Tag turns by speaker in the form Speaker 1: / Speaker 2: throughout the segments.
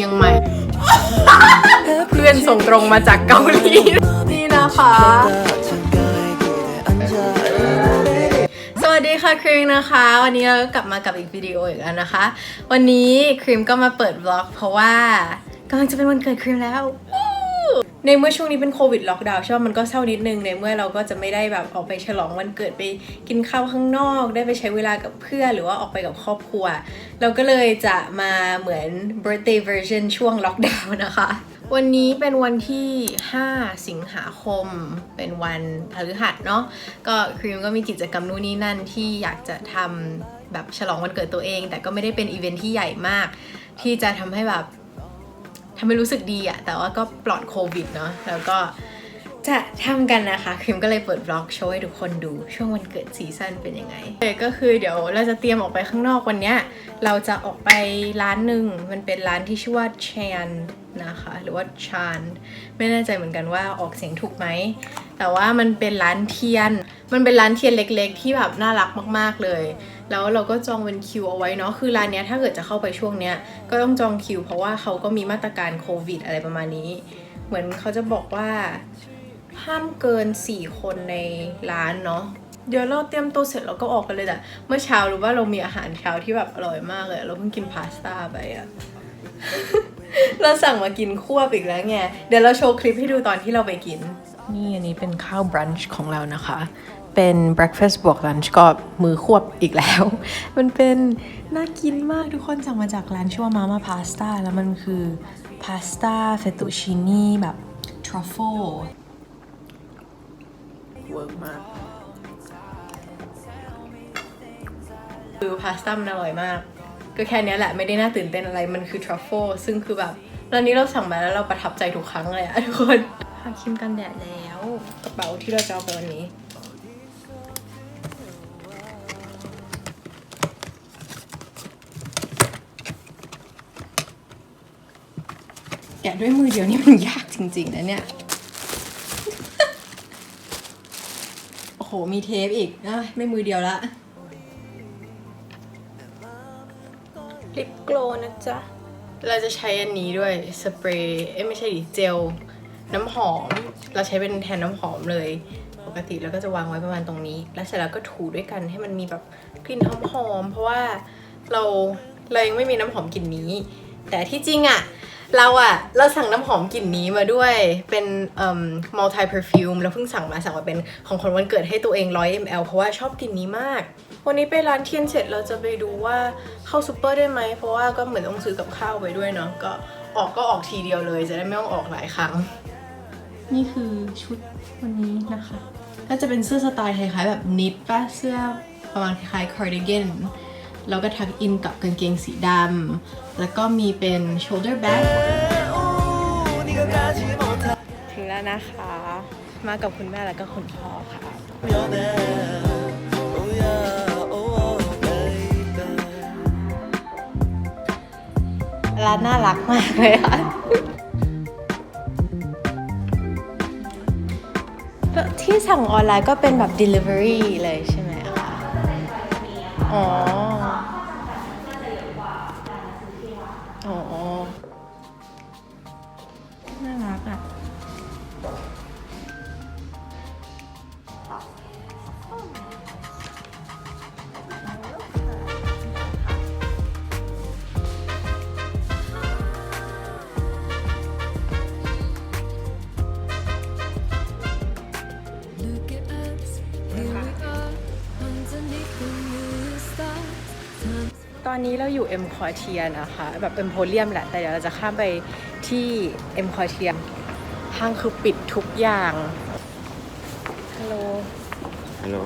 Speaker 1: ชียงใหม่ เพื่อนส่งตรงมาจากเกาหลีนี่นะคะ สวัสดีค่ะครีมนะคะ วันนี้เราก็กลับมากับอีกวิดีโออีกแล้วนะคะ วันนี้ครีมก็มาเปิดวล็อก เพราะว่ากำลังจะเป็นวันเกิดครีมแล้ววู้ ในเมื่อช่วงนี้เป็นโควิดล็อกดาวน์ใช่ไหมมันก็เศร้านิดนึงในเมื่อเราก็จะไม่ได้แบบออกไปฉลองวันเกิดไปกินข้าวข้างนอก ได้ไปใช้เวลากับเพื่อนหรือว่าออกไปกับครอบครัว เราก็เลยจะมาเหมือน birthday version ช่วงล็อกดาวน์นะคะ วันนี้เป็นวันที่ 5 สิงหาคม เป็นวันพฤหัสเนาะก็ครีมก็มีกิจกรรมนู่นนี่นั่นที่อยากจะทำแบบฉลองวันเกิดตัวเอง แต่ก็ไม่ได้เป็นอีเวนท์ที่ใหญ่มาก ที่จะทำให้แบบ ทำให้รู้สึกดีอะแต่ว่าก็ปลอดโควิดเนาะแล้วก็ จะทำกันนะคะครีมก็เลยเปิดบล็อกโชว์ให้ทุกคนดูช่วงวันเกิดซีซั่นเป็นยังไงก็คือเดี๋ยวเราจะเตรียมออกไปข้างนอกวันเนี้ยเราจะออกไปร้านหนึ่งมันเป็นร้านที่ชื่อว่า Chan นะคะหรือว่า Chan ไม่แน่ใจเหมือนกันว่าออกเสียงถูกไหมแต่ว่ามันเป็นร้านเทียน มันเป็นร้านเทียนเล็ก ๆ ที่แบบน่ารักมากๆเลย แล้วเราก็จองเป็นคิวเอาไว้เนาะคือร้านเนี้ยถ้าเกิดจะเข้าไปช่วงเนี้ยก็ต้องจองคิว เพราะว่าเขาก็มีมาตรการโควิดอะไรประมาณนี้ เหมือนเขาจะบอกว่า ห้ามเกิน 4 คนในร้านเนาะเดี๋ยวเราเตรียมตัวเสร็จเราก็ออกกันเลยแต่เมื่อเช้ารู้ว่าเรามีอาหารเช้าที่แบบอร่อยมากเลย เราเพิ่งกินพาสต้าไปอะเราสั่งมากินควบอีกแล้วไง เดี๋ยวเราโชว์คลิปให้ดูตอนที่เราไปกิน นี่อันนี้เป็นข้าวบรันช์ของเรานะคะ เป็น breakfast บวก lunch ก็มือควบอีกแล้ว มันเป็นน่ากินมากทุกคนสั่งมาจากร้านชื่อว่ามาม่าพาสต้าแล้วมันคือพาสต้าเฟตตูชินีแบบ truffle เวิร์กมาก คือพาสต้ามันอร่อยมาก ก็แค่เนี้ยแหละไม่ได้น่าตื่นเต้นอะไรมันคือทรัฟเฟิลซึ่งคือแบบร้านนี้เราสั่งมาแล้วเราประทับใจทุกครั้งเลยอะทุกคนทาครีมกันแดดแล้วกระเป๋าที่เราจะเอาไปวันนี้แกะด้วยมือเดียวนี่มันยากจริงๆนะเนี่ย โอ้โหมีเทปอีกนะไม่มือเดียวละ ลิปโกลนะจ๊ะ เราจะใช้อันนี้ด้วยสเปรย์เอ้ยไม่ใช่ดิเจล น้ำหอม เราใช้เป็นแทนน้ำหอมเลย ปกติเราก็จะวางไว้ประมาณตรงนี้ แล้วเสร็จแล้วก็ถูด้วยกันให้มันมีแบบกลิ่นหอมๆเพราะว่าเราเรายังไม่มีน้ำหอมกลิ่นนี้ แต่ที่จริงอะ เราอะเราสั่งน้ำหอมกลิ่นนี้มาด้วยเป็นเอ่อ multi perfume แล้วเพิ่งสั่งมาสั่งมาเป็นของคนวันเกิดให้ตัวเอง100 ml เพราะว่าชอบกลิ่นนี้มาก วันนี้ไปร้านเทียนเสร็จเราจะไปดูว่าเข้าซูเปอร์ได้ไหม เพราะว่าก็เหมือนต้องซื้อกับข้าวไปด้วยเนาะก็ออกก็ออกทีเดียวเลยจะได้ไม่ต้องออกหลายครั้ง นี่คือชุดวันนี้นะคะ ก็จะเป็นเสื้อสไตล์คล้ายๆแบบนิดป้าเสื้อประมาณคล้ายๆ cardigan แล้วก็ทักอินกับกางเกงสีดำแล้วก็มีเป็น shoulder bag ถึงแล้วนะคะ มากับคุณแม่แล้วก็คุณพ่อค่ะร้านน่ารักมากเลยค่ะที่สั่งออนไลน์ก็เป็นแบบ delivery เลยใช่ไหมคะ อ๋ออ๋อ อนนี้เราอยู่เอ็มคอเทียนะคะแบบเอ็มโพเรียมแหละ แต่เดี๋ยวเราจะข้ามไปที่เอ็มคอเทียห้างคือปิดทุกอย่างฮัลโหล
Speaker 2: ฮัลโหล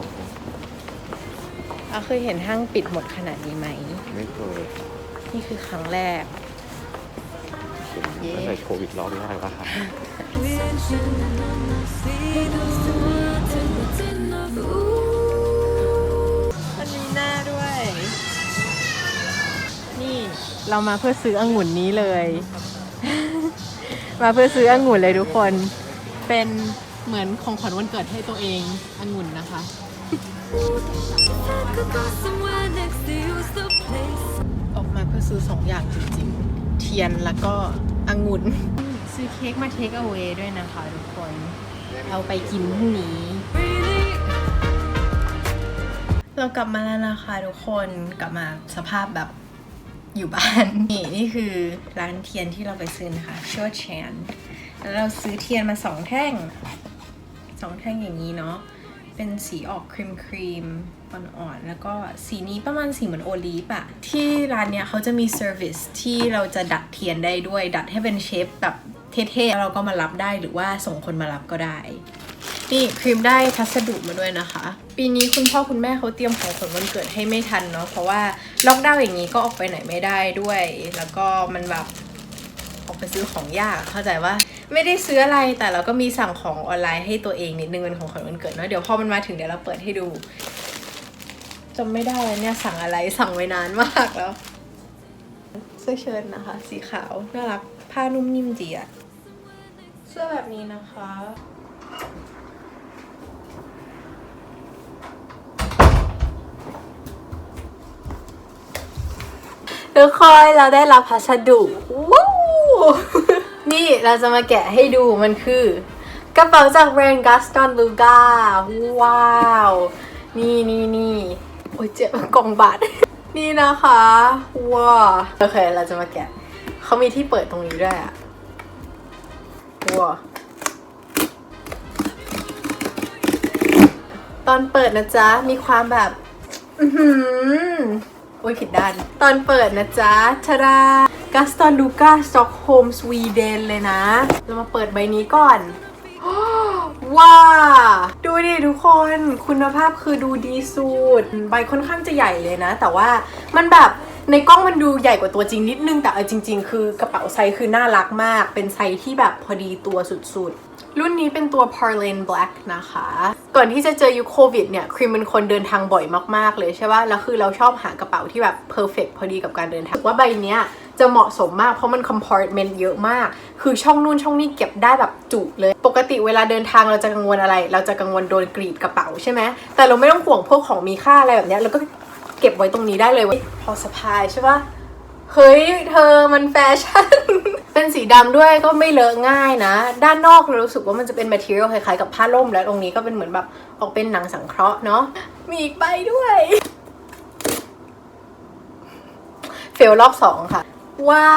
Speaker 1: อาเคยเห็นห้างปิดหมดขนาดนี้ไหม
Speaker 2: ไม่เคย
Speaker 1: นี่คือครั้งแรกเย้
Speaker 2: ตั้งแต่โควิดรอบแรกแล้วครับ
Speaker 3: See those two words in the ooh.
Speaker 1: เรามาเพื่อซื้อองุ่นนี้เลย มาเพื่อซื้อองุ่นเลยทุกคน เป็นเหมือนของขวัญวันเกิดให้ตัวเององุ่นนะคะ
Speaker 3: If I could go somewhere next to you's the place.
Speaker 1: ออกมาเพื่อซื้อสองอย่างจริงๆทีทียนแล้วก็องุ่น ซื้อเค้กมาเทคเอา a y ด้วยนะคะทุกคน เอาไปกินพรุ่งนี้ เรากลับมาแล้วนะคะทุกคน กลับมาสภาพแบบ อยู่บ้าน นี่นี่คือร้านเทียนที่เราไปซื้อนะคะชื่อว่าแชนแล้วเราซื้อเทียนมาสองแท่งสองแท่งอย่างนี้เนาะเป็นสีออกครีมครีมอ่อนๆแล้วก็สีนี้ประมาณสีเหมือนโอลีฟอะที่ร้านเนี้ยเขาจะมีเซอร์วิสที่เราจะดัดเทียนได้ด้วย ดัดให้เป็นเชฟแบบเท่ๆแล้วเราก็มารับได้หรือว่าส่งคนมารับก็ได้ นี่ครีมได้พัสดุมาด้วยนะคะ ปีนี้คุณพ่อคุณแม่เขาเตรียมของขวัญวันเกิดให้ไม่ทันเนาะเพราะว่าล็อกดาวน์อย่างนี้ก็ออกไปไหนไม่ได้ด้วย แล้วก็มันแบบออกไปซื้อของยากเข้าใจว่าไม่ได้ซื้ออะไรแต่เราก็มีสั่งของออนไลน์ให้ตัวเองนิดนึงเป็นของขวัญวันเกิดเนาะเดี๋ยวพอมันมาถึงเดี๋ยวเราเปิดให้ดูจำไม่ได้แล้วเนี่ยสั่งอะไรสั่งไว้นานมากแล้วเสื้อเชิ้ตนะคะ สีขาวน่ารักผ้านุ่มนิ่มจีอะเสื้อแบบนี้นะคะ ทุกคนเราได้รับพัสดุว้าวนี่เราจะมาแกะให้ดูมันคือกระเป๋าจากแบรนด์ Gaston Luga ว้าว นี่นี่นี่โอ้ยเจ็บกล่องบาทนี่นะคะว้าวโอเคเราจะมาแกะเขามีที่เปิดตรงนี้ด้วยอะว้าวตอนเปิดนะจ๊ะ มีความแบบ อือหือ โอ้ยผิดด้าน ตอนเปิดนะจ๊ะชาดากัสตันดูกาสต็อกโฮมสวีเดนเลยนะ เรามาเปิดใบนี้ก่อนว้าดูดิทุกคนคุณภาพคือดูดีสุด ใบค่อนข้างจะใหญ่เลยนะ แต่ว่ามันแบบ ในกล้องมันดูใหญ่กว่าตัวจริงนิดนึงแต่เอาจริง ๆ คือกระเป๋าไซส์คือน่ารักมาก เป็นไซส์ที่แบบพอดีตัวสุดๆ รุ่นนี้เป็นตัว Parlane Black นะคะ ก่อนที่จะเจอยุคโควิดเนี่ยครีมเป็นคนเดินทางบ่อยมากๆเลยใช่ป่ะแล้วคือเราชอบหากระเป๋าที่แบบ perfect พอดีกับการเดินทางว่าใบเนี้ยจะเหมาะสมมากเพราะมัน compartment เยอะมาก คือช่องนู่นช่องนี่เก็บได้แบบจุเลย ปกติเวลาเดินทางเราจะกังวลอะไร เราจะกังวลโดนกรีดกระเป๋าใช่ไหมแต่เราไม่ต้องห่วงพวกของมีค่าอะไรแบบเนี้ยเราก็เก็บไว้ตรงนี้ได้เลยเว้ยพอสะพายใช่ปะเฮ้ยเธอมันแฟชั่น เป็นสีดำด้วยก็ไม่เลอะง่ายนะ ด้านนอกเรารู้สึกว่ามันจะเป็น material คล้ายๆกับผ้าล่มแล้วตรงนี้ก็เป็นเหมือนแบบออกเป็นหนังสังเคราะห์เนาะมีอีกใบด้วยเฟลรอบสองค่ะ ว้า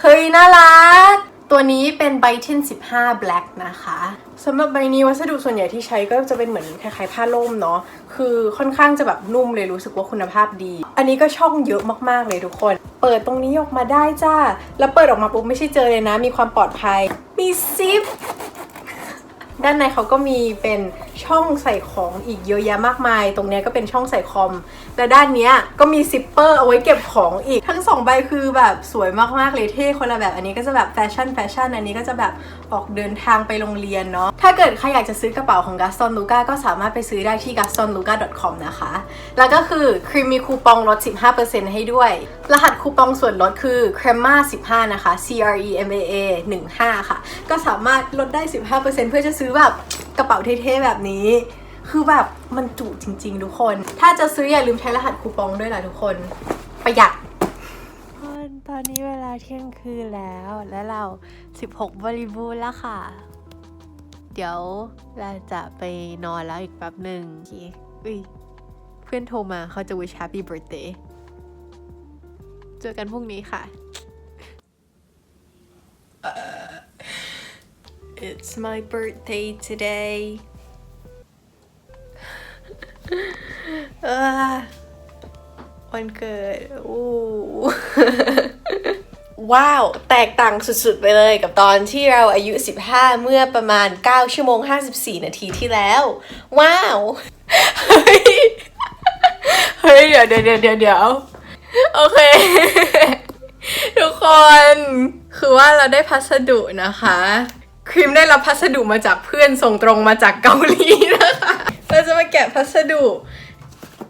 Speaker 1: เฮ้ยน่ารัก ตัวนี้เป็นไบเทน15 Black นะคะ สำหรับใบนี้วัสดุส่วนใหญ่ที่ใช้ก็จะเป็นเหมือนคล้ายๆผ้าล่มเนาะคือค่อนข้างจะแบบนุ่มเลยรู้สึกว่าคุณภาพดี อันนี้ก็ช่องเยอะมากๆเลยทุกคน เปิดตรงนี้ออกมาได้จ้า แล้วเปิดออกมาปุ๊บไม่ใช่เจอเลยนะ มีความปลอดภัย มีซิป ด้านในเขาก็มีเป็นช่องใส่ของอีกเยอะแยะมากมาย ตรงนี้ก็เป็นช่องใส่คอม และด้านนี้ก็มีซิปเปอร์เอาไว้เก็บของอีก ทั้งสองใบคือแบบสวยมากๆเลยเท่คนละแบบ อันนี้ก็จะแบบแฟชั่นแฟชั่น อันนี้ก็จะแบบออกเดินทางไปโรงเรียนเนาะ ถ้าเกิดใครอยากจะซื้อกระเป๋าของ Gaston Luca ก็สามารถไปซื้อได้ที่ gastonluca.com นะคะ แล้วก็คือครีมมีคูปองลด 15%ให้ด้วย รหัสคูปองส่วนลดคือ crema 15 นะคะ C R E M A A 15 ค่ะ ก็สามารถลดได้ 15%เพื่อจะซื้อซื้อแบบกระเป๋าเท่ๆแบบนี้ คือแบบมันจุจริง ๆ ทุกคน ถ้าจะซื้ออย่าลืมใช้รหัสคูปองด้วยนะทุกคน ประหยัดตอนนี้เวลาเที่ยงคืนแล้ว และเรา 16 บริบูรณ์แล้วค่ะ เดี๋ยวเราจะไปนอนแล้วอีกแป๊บหนึ่งอเคอุ้ยเพื่อนโทรมาเขาจะ wish happy birthday เจอกันพรุ่งนี้ค่ะ It's my birthday today วันเกิดอู้ว้าว แตกต่างสุดๆ ไปเลยกับตอนที่เราอายุ 15 เมื่อประมาณ 9 ชั่วโมง 54 นาทีที่แล้ว ว้าว เฮ้ยเฮ้ยเดี๋ยวเดี๋ยวเดี๋ยวเดี๋ยวเดี๋ยวโอเค ทุกคน คือว่าเราได้พัสดุนะคะ ครีมได้รับพัสดุมาจากเพื่อนส่งตรงมาจากเกาหลีนะคะ เราจะมาแกะพัสดุ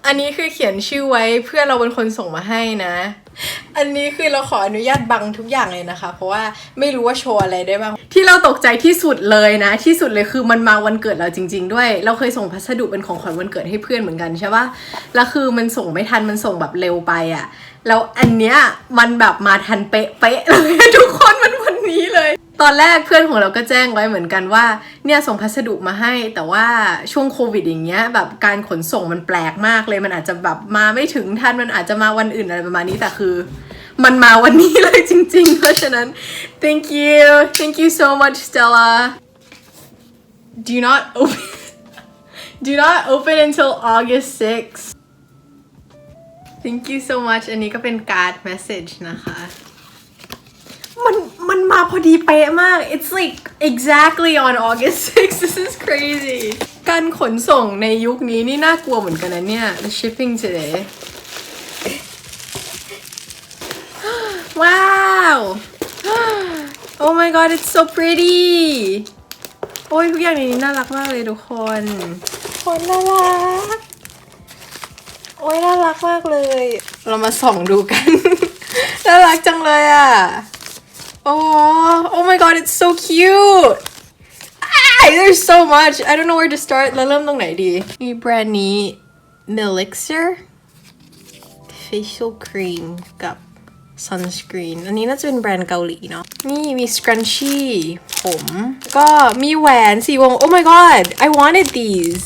Speaker 1: อันนี้คือเขียนชื่อไว้เพื่อนเราเป็นคนส่งมาให้นะ อันนี้คือเราขออนุญาตบังทุกอย่างเลยนะคะ เพราะว่าไม่รู้ว่าโชว์อะไรได้บ้าง ที่เราตกใจที่สุดเลยนะ ที่สุดเลยคือมันมาวันเกิดเราจริง ๆ ด้วย เราเคยส่งพัสดุเป็นของขวัญวันเกิดให้เพื่อนเหมือนกันใช่ปะแล้วคือมันส่งไม่ทันมันส่งแบบเร็วไปอะ่ะ แล้วอันเนี้ยมันแบบมาทันเป๊ะๆเลยทุกคนมันวัน นี้เลย ตอนแรกเพื่อนของเราก็แจ้งไว้เหมือนกันว่า เนี่ยส่งพัสดุมาให้ แต่ว่าช่วงโควิดอย่างเงี้ยแบบการขนส่งมันแปลกมากเลย มันอาจจะแบบมาไม่ถึงทันมันอาจจะมาวันอื่นอะไรประมาณนี้แต่คือ มันมาวันนี้เลยจริง ๆ เพราะฉะนั้น thank you thank you so much Stella do not open do not open until August 6th thank you so much อันนี้ก็เป็นการ์ด message นะคะ มันมันมาพอดีเป๊ะมาก it's like exactly on August 6th this is crazy การขนส่งในยุคนี้นี่น่ากลัวเหมือนกันนะเนี่ย the shipping today ว้าว oh my god it's so pretty โอ้ยทุกอย่างในนี้น่ารักมากเลยทุกคนคนน่ารัก โอ้ยน่ารักมากเลย เรามาส่องดูกัน น่ารักจังเลยอะ โอ้ oh my god it's so cute ah, there's so much I don't know where to start แล้วเริ่มตรงไหนดีมีแบรนด์นี้ Melixer facial cream กับ sunscreen อันนี้น่าจะเป็นแบรนด์เกาหลีเนาะ นี่มี scrunchie ผม ก็มีแหวนสีวง oh my god I wanted these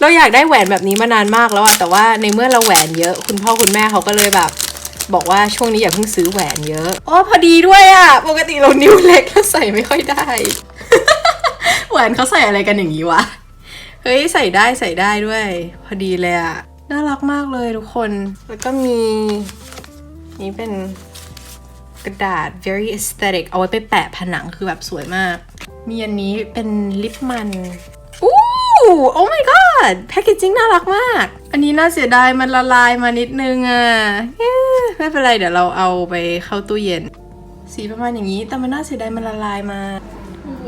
Speaker 1: เราอยากได้แหวนแบบนี้มานานมากแล้วอะแต่ว่าในเมื่อเราแหวนเยอะ คุณพ่อคุณแม่เขาก็เลยแบบ บอกว่าช่วงนี้อย่าเพิ่งซื้อแหวนเยอะอ๋อพอดีด้วยอะปกติเรานิ้วเล็กแล้วใส่ไม่ค่อยได้ แหวนเขาใส่อะไรกันอย่างนี้วะ เฮ้ยใส่ได้ใส่ได้ด้วย พอดีเลยอะน่ารักมากเลยทุกคน แล้วก็มี นี่เป็นกระดาษ very aesthetic เอาไว้ไปแปะผนังคือแบบสวยมาก มีอันนี้เป็นลิปมันอู้ oh my god แพคเกจิ้งน่ารักมาก อันนี้น่าเสียดายมันละลายมานิดนึงอะเอ๊ะ ไม่เป็นไรเดี๋ยวเราเอาไปเข้าตู้เย็น สีประมาณอย่างนี้ แต่มันน่าเสียดายมันละลายมา โอ้โห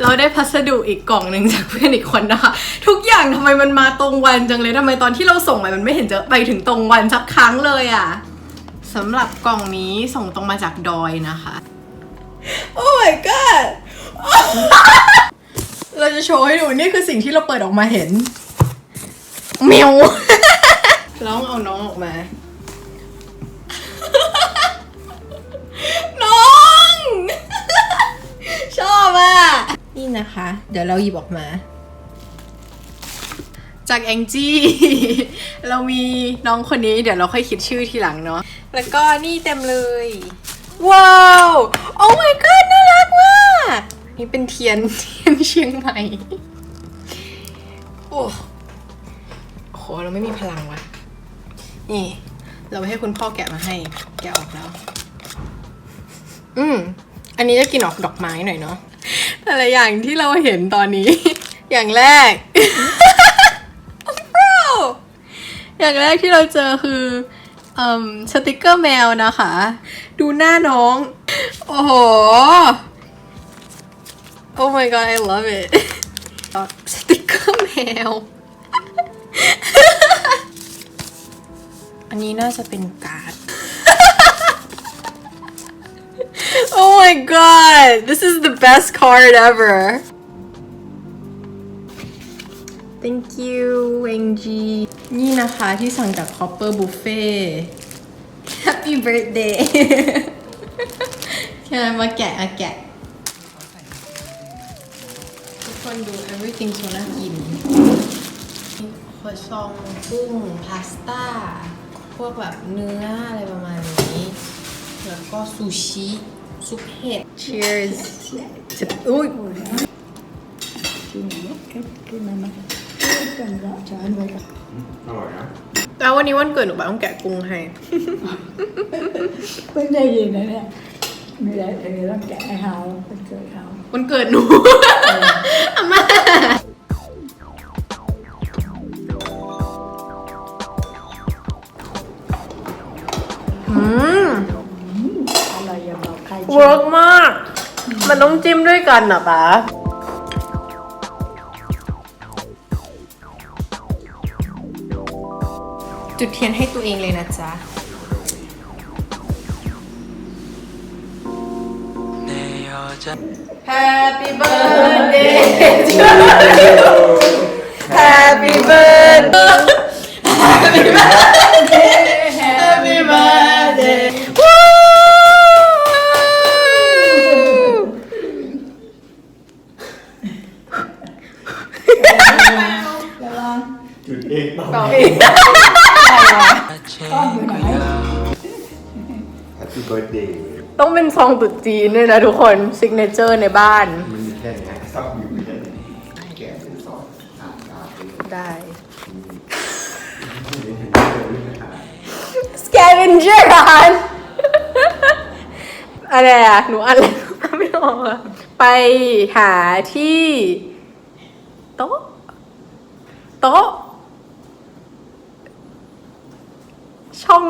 Speaker 1: เราได้พัสดุอีกกล่องหนึ่งจากเพื่อนอีกคนนะคะ ทุกอย่างทำไมมันมาตรงวันจังเลยทำไมตอนที่เราส่งไปมันไม่เห็นจะไปถึงตรงวันสักครั้งเลยอะ่ะสำหรับกล่องนี้ส่งตรงมาจากดอยนะคะ โอ้ my god เราจะโชว์ให้ดูนี่คือสิ่งที่เราเปิดออกมาเห็นเมียว ร้องเอาน้องออกมา น้อง ชอบอะ นี่นะคะ เดี๋ยวเราหยิบออกมา จากแองจี้ เรามีน้องคนนี้เดี๋ยวเราค่อยคิดชื่อทีหลังเนาะ แล้วก็นี่เต็มเลย ว้าว โอ้ my god น่ารักมาก นี่เป็นเทียนเทียนเชียงใหม่ โอ้โห เราไม่มีพลังวะ นี่ เราให้คุณพ่อแกะมาให้ แกะออกแล้ว อืม อันนี้จะกินออกดอกไม้หน่อยเนาะแต่ละอย่างที่เราเห็นตอนนี้ อย่างแรก Bro อย่างแรกที่เราเจอคือเอ่มสติกเกอร์แมวนะคะ ดูหน้าน้อง โอ้โห Oh my god I love it สติกเกอร์แมว อันนี้น่าจะเป็นการ์ด Oh my god, this is the best card ever. Thank you, Wang Ji. นี่นะคะที่สั่งจาก Copper Buffet. Happy birthday. แค่มาแกะมาแกะ ทุกคนดู everything โซน่ากินครัวซองกุ้ง พาสต้า พ วกแบบเนื้ออะไรประมาณนี้ แล้วก็ซูชิซุปเห็ด cheers จะอุ้ย
Speaker 2: อร่อยนะ
Speaker 1: แล้ววันนี้วันเกิดหนูบ้าต้องแกะกุ้งให้
Speaker 4: เพิ่งได้ยินนะเนี่ยมีอะไรเออต้องแกะให้เขาเป็นเกิดเขา
Speaker 1: วันเกิดหนู อาม่า อืม
Speaker 4: อะไรอย่าบอกใคร
Speaker 1: เวิร์กมาก มันต้องจิ้มด้วยกันนะป๊าจุดเทียนให้ตัวเองเลยนะจ๊ะ Happy birthday to you Happy birthday Happy birthday
Speaker 2: ต้อ
Speaker 4: ง
Speaker 1: เป็นซองตุ๊ดจีนด้วยนะทุกคนซิกเนเจอร์ในบ้าน
Speaker 2: มันมีแค่นี้ซับอยู่แค่นี้แกะเป็นซองสามดาวไปเลย
Speaker 1: ได้
Speaker 2: นี่เห็นเจอเรื่องอาหาร
Speaker 1: scavenger hunt อะไรอะ หนูอ่านอะไรไม่ออกอะไปหาที่ โต๊ะ โต๊ะ ช่อง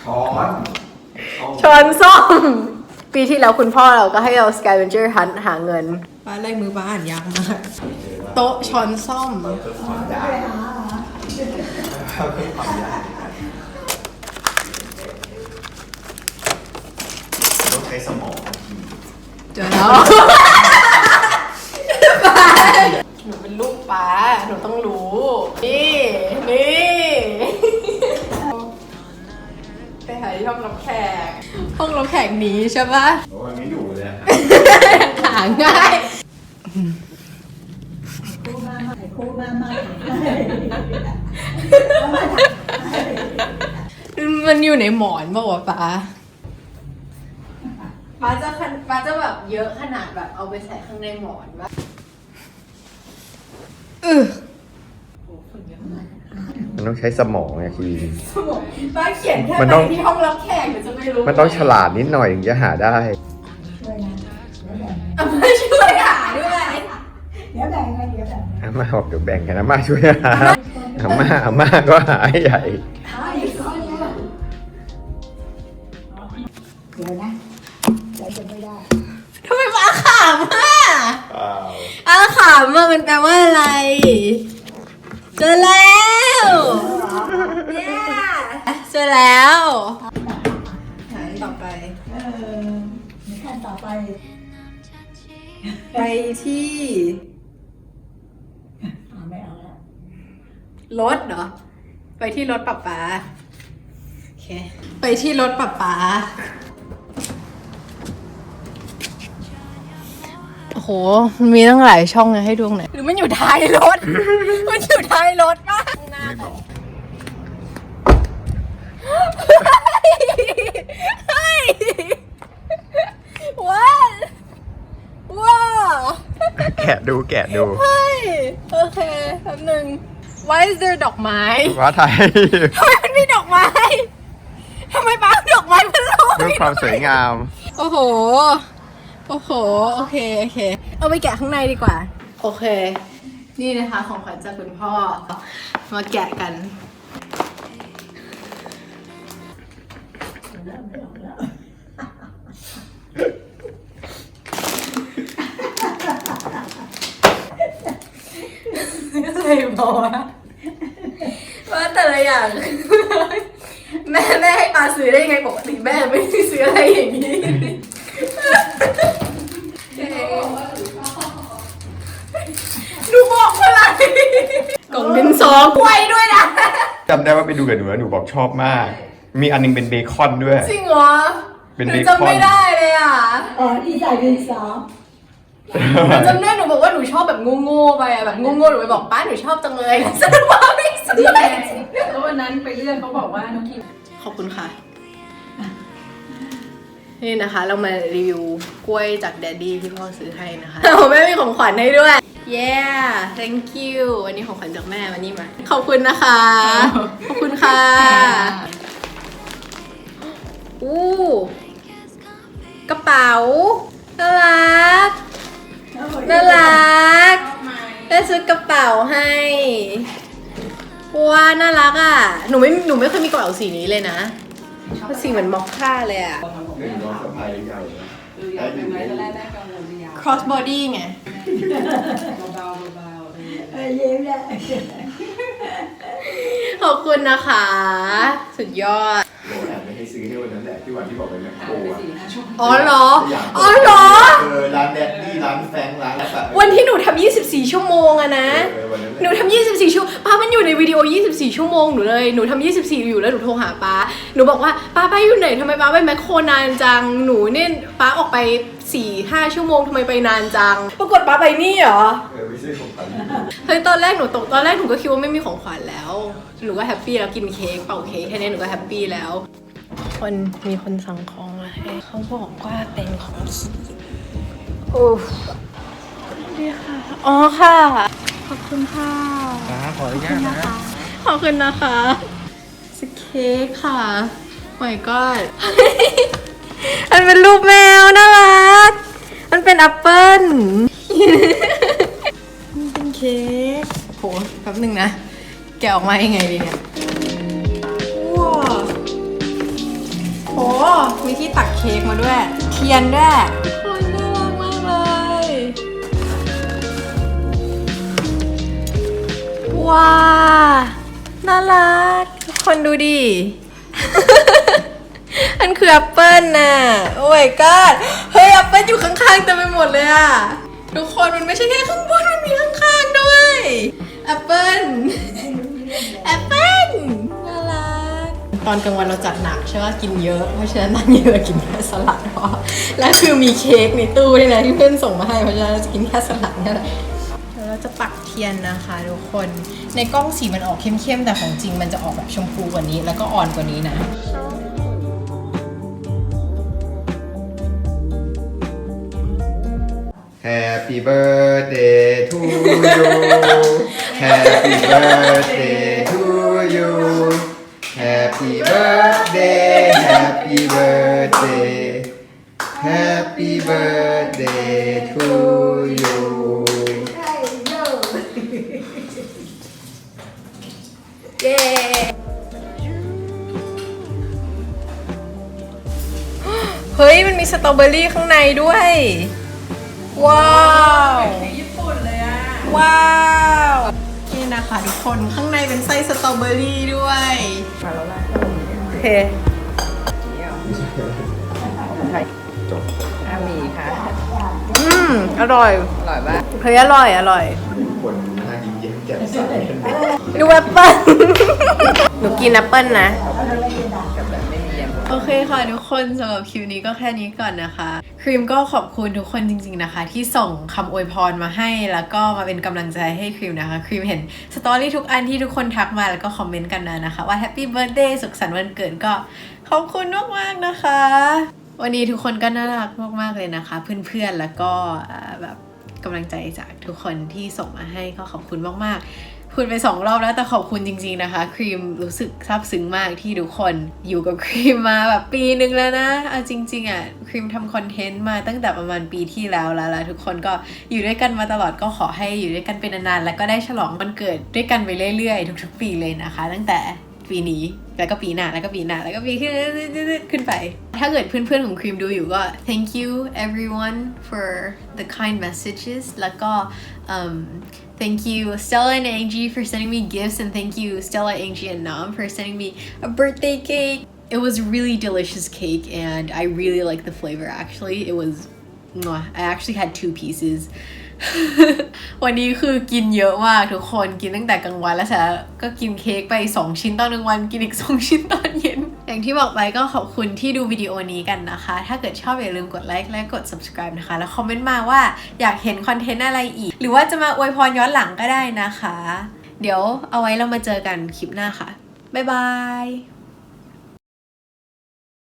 Speaker 2: ช้อน ช้อน
Speaker 1: ช้อนส้อมปีที่แล้วคุณพ่อเราก็ให้เรา scavenger hunt หาเงินบ้านไล่มือบ้านยากมาก โต๊ะช้อนส้อม
Speaker 2: เพิ่มความยากเพิ่มความยากต้องใช้สมอง
Speaker 1: เจอแล้วหนูเป็นลูกป้าหนูต้องรู้ นี่ นี่ ไปหาที่ห้องรับแขกห้องรับแขกหนีใช่ปะ
Speaker 2: โอ้ยไม่ดุเลยอะ
Speaker 1: หาง่าย
Speaker 4: ครูมาใหม่ครูมาใหม่
Speaker 1: มันอยู่ในหมอนป่าวะป้าป้าจะขนป้าจะแบบเยอะขนาดแบบเอาไปใส่ข้างในหมอนปะเออโอ้ฝุ่นเยอะมาก
Speaker 2: มันต้องใช้สมองไงคือ
Speaker 1: สมองป้าเขียนแค่
Speaker 2: มัน
Speaker 1: ไป
Speaker 2: ต้อง
Speaker 1: ที่ห้องรับแขกเดี๋ยวจะไม่รู้
Speaker 2: มันต้องฉลาดนิดหน่อยถึงจะหาได้
Speaker 4: ช่วยนะเดี๋ยวแบ่ง
Speaker 1: อะไม่ช่วยหาด้วย
Speaker 4: เดี๋ยวแบ่งกันเดี๋ยวแบ่ง
Speaker 2: อาม่าบอกเดี๋ยวแบ่งกันอาม่าช่วยหาอาม่าอาม่าก็หาให้ใหญ่
Speaker 4: เอาอีกข้อเดียวเดี๋ยวนะใจจะไม่ได้
Speaker 1: ทำไมป้าขำอะอาขำอะมันแปลว่าอะไรเจอแล้ว เย้เจอแล้วไหนต่อไป
Speaker 4: เออในขั้นต่อไป
Speaker 1: ไปที่
Speaker 4: อ่าไม่เอาแล้ว
Speaker 1: รถเหรอ ไปที่รถป๊าป๊าโอเค ไปที่รถป๊าป๊าโอ้โหมันมีตั้งหลายช่องเลยให้ดูตรงไหนหรือมันอยู่ท้ายรถ มันอยู่ท้ายรถมาก
Speaker 2: ไม่บอก
Speaker 1: เฮ้ย what ว้าว
Speaker 2: แกะดูแกะดู
Speaker 1: เฮ้ย โอเคแป๊บหนึง why is there ดอกไม้
Speaker 2: ว่าไทย
Speaker 1: ทำไมมันมีดอกไม้ ทำไมป้าเอาดอกไม้มาลง
Speaker 2: เพื่อความสวยงาม
Speaker 1: โอ้โห โอ้โห โอเค โอเค เอาไปแกะข้างในดีกว่า โอเค นี่นะคะของขวัญจากคุณพ่อ มาแกะกัน อะไรบอกว่าว่าแต่ละอย่าง แม่แม่ให้ปาซื้อได้ไงปกติแม่ไม่ได้ซื้ออะไรอย่างนี้ หนูบอกอะไรกล่องดินสอกล้วยด้วยนะ
Speaker 2: จำได้ว่าไปดูกับหนูแล้วหนูบอกชอบมาก มีอันนึงเป็นเบคอนด้วย
Speaker 1: จริงเหรอ
Speaker 2: เป็น
Speaker 1: หนู
Speaker 2: เบคอน
Speaker 1: จำไม่ได้เลยอะ
Speaker 4: อ๋อที่ใส่ดินสอ
Speaker 1: หนูจำได้หนูบอกว่าหนูชอบแบบโง่ๆไปอะแบบโง่ๆหนูไปบอกป้าหนูชอบจังเลยแล้วสรุปว่าไม่ซื้อเลย
Speaker 5: แล้ววันนั้นไปเลื่อนเขาบอกว่าน้องคิม
Speaker 1: ขอบคุณค่ะ นี่นะคะ เรามารีวิวกล้วยจากแดดดี้ที่พ่อซื้อให้นะคะผมแม่มีของขวัญให้ด้วย yeah thank you อันนี้ของขวัญจากแม่มานี่มา ขอบคุณนะคะ ขอบคุณค่ะ อู้กระเป๋า น่ารัก น่ารัก ได้ซื้อกระเป๋าให้ว้าน่ารักอะ หนูไม่ หนูไม่เคยมีกระเป๋าสีนี้เลยนะมันสีเหมือนมอคค่าเลยอะ
Speaker 2: หนึ่งน้องสะพายใหญ่
Speaker 5: คืออยากเป็นไรตอนแรกได้กังวลจะยาว
Speaker 1: cross body ไง
Speaker 5: เบาๆเบาๆเออ
Speaker 4: เออยิ้มเลย
Speaker 1: ขอบคุณนะคะ สุดยอด
Speaker 2: โบแอบไม่ให้ซื้อให้วันนั้นแหละที่ที่วันที่บอกไปแมคโคร
Speaker 5: ไป
Speaker 2: อะ
Speaker 5: สี่ห้าชั่วโมง
Speaker 1: อ๋อเหรอ
Speaker 2: สยาม
Speaker 1: อ๋อเหรอ
Speaker 2: เออร้านแดดดี้ร้านแฟรงค์ร้านอะไรแบบ
Speaker 1: วันที่หนูทำ24 ชั่วโมงอะนะ
Speaker 2: เออวันนั้น
Speaker 1: หนูทำ24 ชั่วป้ามันอยู่ในวิดีโอ 24 ชั่วโมงหนูเลย หนูทำ24 อยู่แล้วหนูโทรหาป้า หนูบอกว่าป้าป้าอยู่ไหนทำไมป้าไปแมคโครนานจัง หนูเนี่ยป้าออกไป 4 5 ชั่วโมงทำไมไปนานจัง ปรากฏป้าไปนี่เหรอ
Speaker 2: เออไม่ใช่ของขวัญ
Speaker 1: เฮ้ยตอนแรกหนูตกตอนแรกหนูก็คิดว่าไม่มีของขวัญแล้ว หนูก็แฮปปี้แล้วกินเค้กเป่าเค้กแค่นี้หนูก็แฮปปี้แล้ว คนมีคนสั่งของ มาให้เขาบอกว่าเป็นของขีโอ้ดีค่ะ อ๋อค่ะ ขอบคุณค่ะ
Speaker 2: ขออนุญาตนะ
Speaker 1: ขอบคุณนะคะสเค้กค่ะโอ้ยก็มันเป็นรูปแมวน่ารัก มันเป็นแอปเปิ้ลมันเป็นเค้กโหแป๊บหนึงนะ แกะออกมายังไงดีเนี่ย มีที่ตักเค้กมาด้วย เทียนด้วยโอ้ยน่ารักมากเลย ว้า น่ารัก ทุกคนดูดิ อันคือแอปเปิลน่ะ โอ้ my god เฮ้ยแอปเปิลอยู่ข้างๆเต็มไปหมดเลยอะทุกคนมันไม่ใช่แค่ข้างบน มันมีข้างๆด้วยแอปเปิลแอปเปิล ตอนกลางวันเราจัดหนักใช่ไหมกินเยอะ เพราะฉะนั้นนั่งเยอะกินแค่สลัดพอแล้วคือมีเค้กในตู้ด้วยนะที่เพื่อนส่งมาให้เพราะฉะนั้นเราจะกินแค่สลัดนี่แหละเดี๋ยวเราจะปักเทียนนะคะทุกคนในกล้องสีมันออกเข้มๆแต่ของจริงมันจะออกแบบชมพูกว่านี้ แล้วก็อ่อนกว่านี้นะ
Speaker 2: Happy birthday to you Happy birthday to you Happy birthday Happy birthday Happy birthday to you
Speaker 1: เย้เฮ้ย มันมีสตรอเบอรี่ข้างในด้วย ว้าว
Speaker 5: ญี่ปุ่นเลยอะ
Speaker 1: ว้าว นี่นะคะทุกคนข้างในเป็นไส้สตรอเบอรี่ด้วยโอเค
Speaker 5: อามีค่ะ
Speaker 1: อืมอร่อย
Speaker 5: อร่อยป่ะ
Speaker 1: เฮ้ยอร่อย อร่อย
Speaker 2: ทุกคนหน้ายิ้มแย้มแจ่มใส
Speaker 1: ดูแอปเปิ้ลหนูกินแอปเปิ้ลนะ โอเคค่ะทุกคนสำหรับคลิปนี้ก็แค่นี้ก่อนนะคะ ครีมก็ขอบคุณทุกคนจริง ๆนะคะ ที่ส่งคำอวยพรมาให้ แล้วก็มาเป็นกำลังใจให้ครีมนะคะ ครีมเห็นสตอรี่ทุกอันที่ทุกคนทักมาแล้วก็คอมเมนต์กันนะนะคะว่าแฮปปี้เบิร์ a เดย์สุขสันต์วันเกิดก็ขอบคุณมากๆนะคะ วันนี้ทุกคนก็น่ารักมากๆเลยนะคะ เพื่อนๆแล้วก็แบบกำลังใจจากทุกคนที่ส่งมาให้ก็ขอบคุณมากๆ พูดไปสองรอบแล้วแต่ขอบคุณจริง ๆนะคะ ครีมรู้สึกซาบซึ้งมากที่ทุกคนอยู่กับครีมมาแบบปีนึงแล้วนะเอาจริง ๆอะครีมทำคอนเทนต์มาตั้งแต่ประมาณปีที่แล้วแล้วแล้วทุกคนก็อยู่ด้วยกันมาตลอดก็ขอให้อยู่ด้วยกันเป็นนานๆแล้วก็ได้ฉลองวันเกิดด้วยกันไปเรื่อยๆ ทุก ๆ ปีเลยนะคะ ตั้งแต่ปีนี้แล้วก็ปีหน้าแล้วก็ปีหน้าแล้วก็ปีขึ้นขึ้นไป ถ้าเกิดเพื่อนๆของครีมดูอยู่ก็ thank you everyone for the kind messages แล้วก็ um, Thank you, Stella and Angie, for sending me gifts, and thank you, Stella, Angie, and Nam, for sending me a birthday cake. It was really delicious cake, and I really like the flavor. Actually, it was. I actually had two pieces. วันนี้คือกินเยอะมากทุกคนกินตั้งแต่กลางวันแล้วเสร็จก็กินเค้กไป 2 ชิ้นตอนกลางวัน กินอีก 2 ชิ้นตอนเย็น อย่างที่บอกไปก็ขอบคุณที่ดูวิดีโอนี้กันนะคะ ถ้าเกิดชอบอย่าลืมกดไลค์และกด subscribe นะคะ แล้วคอมเมนต์มาว่าอยากเห็นคอนเทนต์อะไรอีก หรือว่าจะมาอวยพรย้อนหลังก็ได้นะคะ เดี๋ยวเอาไว้เรามาเจอกันคลิปหน้าค่ะบ๊ายบาย